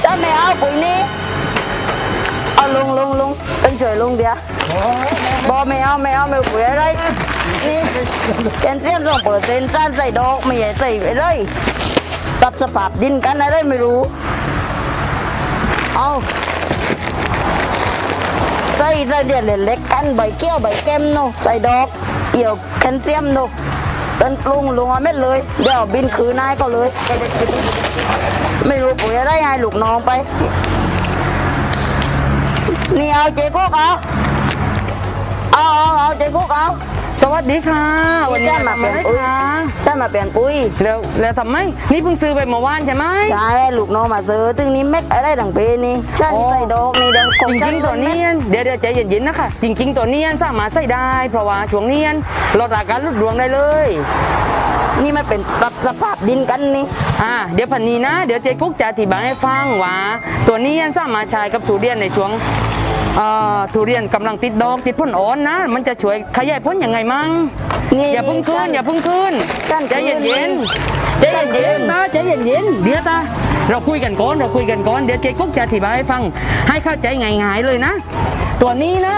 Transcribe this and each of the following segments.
ใช่ไหมเอาปุ๋ยนี้เอาลงลงลงเป็นเฉยลงเดียวบอไม่เอาไม่เอาไม่ปุ๋ยอะไรนี่เป็นซียนสองเปิดเส้นสั้ใส่ดอกไม่ใหญ่ใส่ไปเลยตับสภาพดินกันอะไรไม่รู้ เอาใส่ใส่เดียนเล็กกันใบเกี้ยวใบเข้มนู่ใส่ดอกเอี่ยวแคลเซียมนู่ เป็นปรุงลงมาเม็ดเลย เดี๋ยวบินคืนนายก็เลย ไม่รู้ปุ๋ยไรให้ลูกน้องไป นี่เอาเจ๊กุ๊กเอาเอาเอาเอาเจ๊กุ๊กเอา สวัสดีค่ะ วันนี้จ้ามาทำเปลี่อะยนไรปุ๋ยคะได้มาเปลี่ยนปุ๋ยแล้วแล้วทำไมนี่เพิ่งซื้อไปเมื่อวานใช่ไหมใช่ลูกน้องมาซื้อตึงนี้เม็ดอะไรต่างเพนี่ฉันโอ้ใส่ดอกนี่เดี๋ยวของจฉัริงๆตัวเนียนเดี๋ยวเดี๋ยวใจเย็นๆนะคะจริง ๆ ตัวเนียนสามารถใส่ได้ เพราะว่าช่วงเนียนลดอาการรุดรวงได้เลยนี่มันเป็นปรับสภาพดินกันนี่ อ่า เดี๋ยวพันนี้นะ เดี๋ยวเจ๊กุ๊กจะอธิบายให้ฟังว่า ตัวเนียนสามารถใช้กับทุเรียนในช่วงเอ่อ ทุเรียนกำลังติดดอกติดผลอ่อนนะ มันจะช่วยขยายผลยังไงมั่งนี่อย่าเพิ่งขึ้นอย่าเพิ่งขึ้นกั้นใจเย็นขึ้เย็นนใจเย็นเย็นๆนะใจเย็นเย็นๆเดี๋ยวตาเราคุยกันก่อนเราคุยกันก่อนเดี๋ยวเจ๊กุ๊กจะอธิบายให้ฟัง ให้เข้าใจง่ายๆเลยนะ ตัวนี้นะ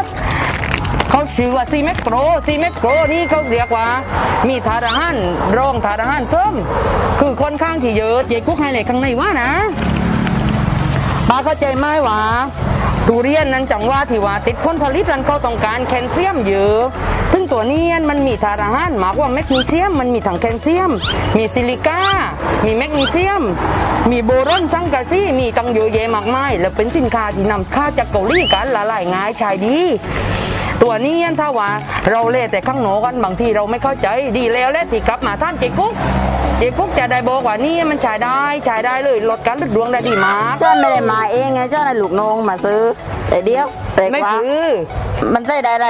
เขาชื่อว่าซีเมกโ o ซีเมกโ o นี่เขาเรียกว่า มีทานอาหารรองทานอาหารเสริมคือค่อนข้างที่เยอะเจ๊กุ๊กให้เลยข้างในว่านะป้าเข้าใจไหมว่า ทุเรียนนั้นจังว่าที่ว่าติดผลผลิตนั้นเขาต้องการแคลเซียมเยอะซึ่งตัวเนี้มันมีธาตุอาหารมากว่าแมกนีเซียมมันมีทั้งแคลเซียม มีซิลิก้า มีแมกนีเซียม มีโบรอนซังกาซีมีตังเยอะแยมากมายและเป็นสินค้าที่นำเข้าจากเกาหลีกันละลายง่ายใช้ดีตัวนี้ถ้าว่าเราเล่แต่ข้างโหนกันบางทีเราไม่เข้าใจดีแล้วแหละที่กลับมาท่านเจกุ๊ก เจกุ๊กจะได้บอกว่านี่มันใช้ได้ใช้ได้เลยลดการลดดวงได้ดีมากฉันไม่ได้มาเองไงฉันให้ลูกน้องมาซื้อแต่เดียวแต่ไม่ว่าคือมันใส่ได้ไร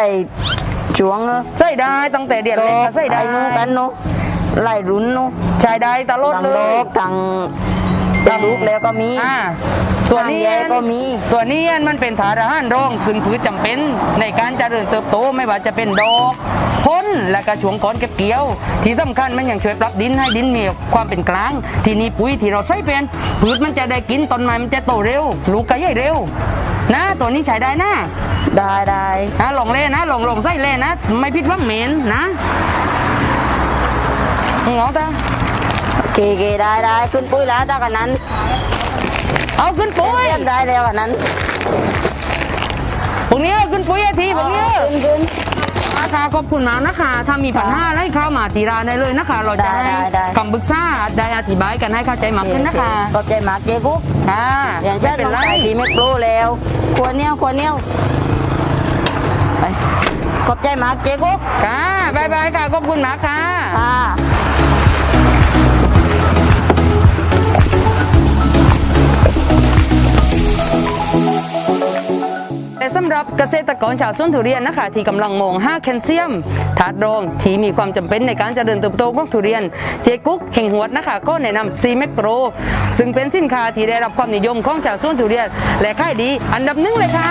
ช่วงเนอะใส่ได้ตั้งแต่เดือนเล็กก็ใส่ได้ไอ้นู้นกันเนาะไล่รุนเนาะใช้ได้ตลอดทางเลโลยกทางเป็นลูกแล้วก็มีอ่าตัวนี้ทางแยกก็มี ตัวนี้มันเป็นฐานอาหารรองซึ่งพืชจำเป็นในการเจริญเติบโตไม่ว่าจะเป็นดอก พ้นและก็ช่วงก่อนเก็บเกี่ยว ที่สำคัญมันยังช่วยปรับดินให้ดินมีความเป็นกลาง ทีนี้ปุ๋ยที่เราใช้เป็นพืชมันจะได้กินต้นไม้มันจะโตเร็ว ลูกก็ใหญ่เร็ว นะตัวนี้ใช้ได้นะ ได้ได้นะลองเล่นนะลองลองใส่เล่นนะ ไม่ผิดหวังเหม็นนะเหงาตาเกเกได้ได้ขึ้นปุ้ยแล้วถ้ากันนั้น เอาขึ้นปุ๋ยเตรียมได้แล้วกันนั้นพวกนี้เอาขึ้นปุ๋ยไอทีพวกนี้ขึ้นขึ้น อาคาขอบคุณมากนะคะ ถ้ามีปัญหาอะไรเข้ามาทีร้านได้เลยนะคะ เราจะได้ให้ได้ได้ คำปรึกษาได้อธิบายกันให้เข้าใจมากขึ้นนะคะขอบใจมากเจ๊กุ๊กค่ะอย่างเช่นไม่ต้เป็อนงไรใส่ดีไม่โปรแล้วควรเนี้ยวควรเนี้ยวไปขอบใจมากเจ๊กุ๊กค่ะบายบายค่ะ ขอบคุณมากค่ะ ค่ะำหรับเกษตรกรชาวสวนทุเรียนนะคะที่กำลังมองหาแคลเซียมธาตุรองที่มีความจำเป็นในการเจริญเติบโตของทุเรียน เจกุ๊กแห่งหวดนะคะ ก็แนะนำซีเมกโปรซึ่งเป็นสินค้าที่ได้รับความนิยมของชาวสวนทุเรียน และค่ายดีอันดับหนึ่งเลยค่ะ